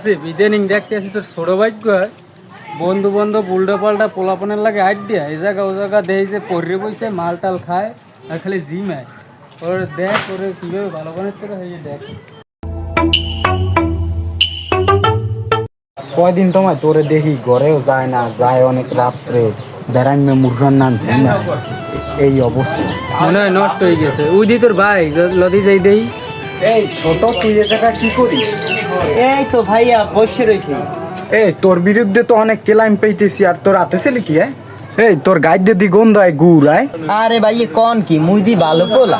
আসিফ ইদানিং দেখতে আসি তোর ছোট ভাগ্য বন্ধু বান্ধব উল্টো পাল্টা পোলাপনের লাগে দিয়া এই জায়গা ও জায়গা দেই যে পড়ে বসে মাল টাল খায় আর খালি জিমায় ওর দেখ ওরে কীভাবে ভালো বানাচ্ছে তোরা হয়ে দেখ। কয়দিন তোমায় তোরে দেখি ঘরেও যায় না যায় অনেক রাত্রে। বেড়াইমে মুরগার নাম এই অবস্থা। মনে হয় নষ্ট হয়ে গেছে। ওই দি তোর ভাই লদি যাই দেই। এই ছোট তুই এ জায়গা কি করিস? এই তো ভাইয়া বসে রয়েছি এই তোর বিরুদ্ধে তো অনেক ক্লাইম পেইতেছি আর তোর হাতে ছেলে কি হ্যাঁ? এই তোর গাইড যদি গন্ধ হয় গুড় আয় আরে ভাইয়ে কন কি? মুই দি ভালো পোলা।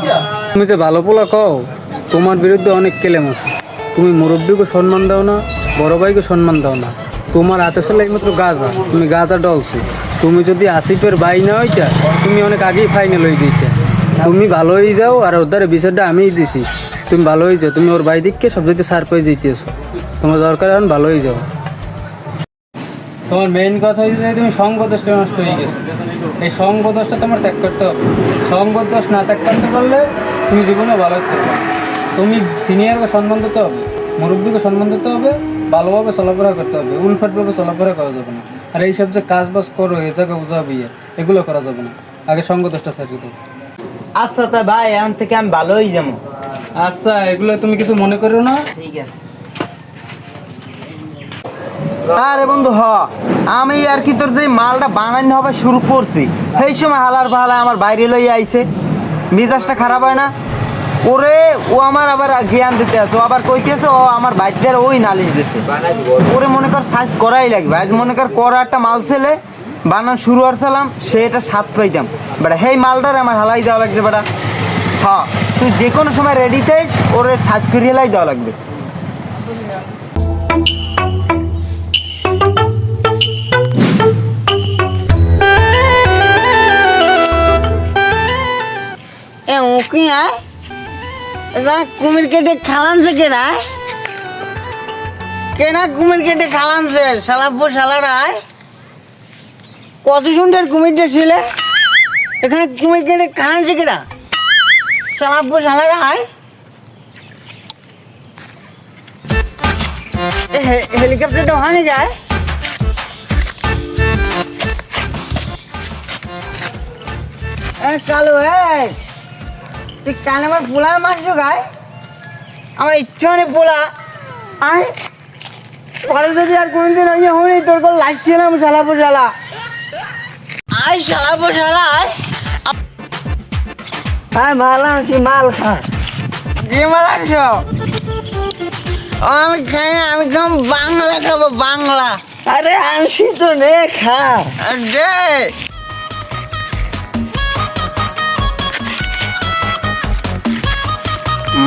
তুমি যে ভালো পোলা কও তোমার বিরুদ্ধে অনেক কেলেম আছে। তুমি মুরব্বীকে সম্মান দাও না বড় ভাইকে সম্মান দাও না। তোমার হাতে ছিল একমাত্র গাজা তুমি গাজা ডলছো। তুমি যদি আসিফের ভাই না হইতা তুমি অনেক আগেই ফাইনাল হয়ে গেছে তুমি ভালো হয়ে যাও আর ওদের বিচারটা আমিই দিছি। তুমি ভালো হয়ে যাও তুমি ওর ভাই দিককে সব যদি সার পেয়ে যেতেছো তোমার দরকার এখন ভালো হয়ে যাও তোমার মেইন কথা হয়েছে যে তুমি সঙ্গ দোষটা নষ্ট হয়ে গেছো। এই সঙ্গ দোষটা তোমার ত্যাগ করতে হবে। সঙ্গ দোষ না ত্যাগ করতে পারলে তুমি জীবনে ভালো হতে পারবে তুমি সিনিয়রকে সম্মান দিতে হবে, মুরব্বীকে সম্মান দিতে হবে, ভালোভাবে চলাফেরা করতে হবে, উলফাটভাবে চলাফেরা করা যাবে না। আর এইসব যে কাজ বাজ করো এ জায়গা বোঝাবি এগুলো করা যাবে না। আগে সঙ্গ দোষটা ছাড়িয়ে দেবো আচ্ছা তা ভাই, এখন থেকে আমি ভালো হয়ে যাব। আচ্ছা এগুলো তুমি কিছু মনে করো না। ঠিক আছে। আরে বন্ধু হ। আমি আর কি তোর যে মালটা বানানো হবে শুরু করছি। সেই সময় হালার ভালা আমার বাইরে লই আইছে। মিজাজটা খারাপ হয় না? ওরে ও আমার আবার জ্ঞান দিতে আছে। ও আবার কইতেছে ও আমার বাইকদের ওই নালিশ দিছে। ওরে মনে কর সাইজ করাই লাগবে। আজ মনে কর করা একটা মাল ছেলে বানান শুরু করছিলাম সে এটা সাত পাইতাম। বেটা সেই মালটার আমার হালাই দেওয়া লাগছে বেটা। হ্যাঁ তুই যে কোনো সময় রেডি থাইস ওরে সাইজ করিয়ে লাই দেওয়া লাগবে। এ ওকে আয় এটা কুমির কেটে খালানছে কেনা কেনা কুমির কেটে খালানছে? শালাব্বো শালারা, আয়। কত সুন্দর কুমিরটা ছিলে? এখানে কুমির কেটে খালানছে কেনা শালাব্বো শালারা আয় এ হে- হেলিকপ্টারটা ওখানে যায়। কালু তুই কানে আমার পোলার মাংস খায় আমার ইচ্ছা নেই পোলা। আয়। পরে যদি আর কোনদিন ওই হয়নি তোর কোন লাগছিলাম শালা পোশালা আয়, শালা পোশালা আয়। আয় ভালো আছি মাল খা। দিয়ে মাল আনছো? ও, আমি খাই আমি খাম বাংলা খাব বাংলা। আরে আনছি তো নে খা। দে।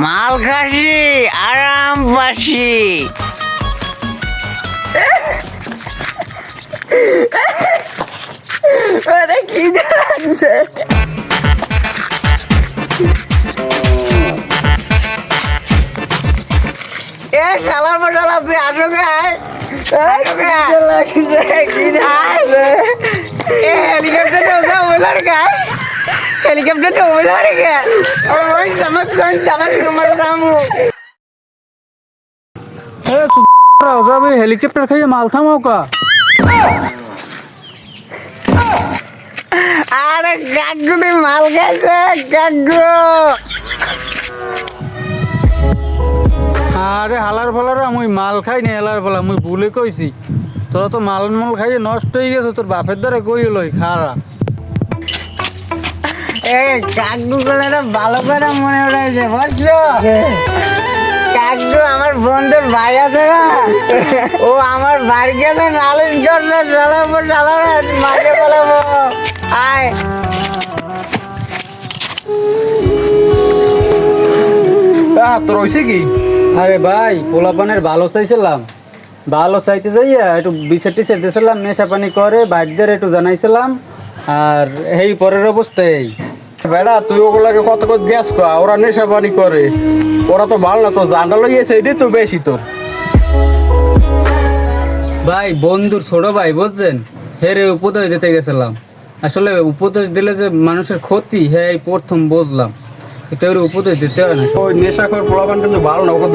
মাল খাসি আরাম পাসি। আরে কি লাগছে কোন সামাজ তোমার দামু এ যাবে হেলিকপ্টার খাইয়ে মাল থামাও কা। আরে গাগ্গু তুই মাল খাইছে গাগ্গু। আরে হালার ফালার আমি মাল খাই না হেলার ফালা মুই ভুলে কইছি। তোরা তো মাল মাল খাইয়ে নষ্ট হয়ে গেছে তোর বাপের দ্বারা কই লই খারা। এ কাকু গুলো ভালো করে মনে উঠেছে বুঝছ? কাকু আমার বন্ধুর ভাই আছে না? ও আমার বাড়ি গেছে নালিশ করলে চালাবো চালাবো মাঝে বলাবো আয়। তোর হয়েছে কি? আরে ভাই পোলাপানের ভালো চাইছিলাম। ভালো চাইতে যাইয়া একটু বিচার টিচার দিয়েছিলাম নেশা পানি করে বাইকদের একটু জানাইছিলাম আর এই পরের অবস্থায়। বেড়া তুই ওগুলাকে কত কত গ্যাস কর ওরা নেশা পানি করে। ওরা তো ভালো না তো জান্ডা লাগিয়েছে এটাই তো বেশি তোর। ভাই বন্ধুর ছোট ভাই বুঝছেন? হেরে উপদেশ দিতে গেছিলাম। আসলে উপদেশ দিলে যে মানুষের ক্ষতি হ্যাঁ এই প্রথম বুঝলাম। তোর উপদেশ দিতে হয় না। ওই নেশাখর পোলাপান কিন্তু ভালো না, ওকে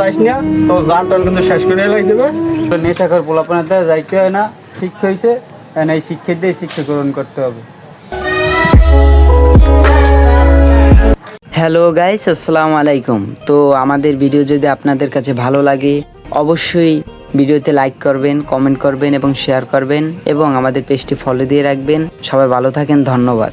যাইস না জান টান কিন্তু শেষ করে দেবে। নেশাখর পোলাপানাতে যাইতে হয় না হয়েছে এই শিক্ষা দিয়ে শিক্ষা গ্রহণ করতে হবে। হ্যালো গাইস আসসালামু আলাইকুম। তো আমাদের ভিডিও যদি আপনাদের কাছে ভালো লাগে, অবশ্যই ভিডিওতে লাইক করবেন কমেন্ট করবেন এবং শেয়ার করবেন এবং আমাদের পেজটি ফলো দিয়ে রাখবেন। সবাই ভালো থাকেন, ধন্যবাদ।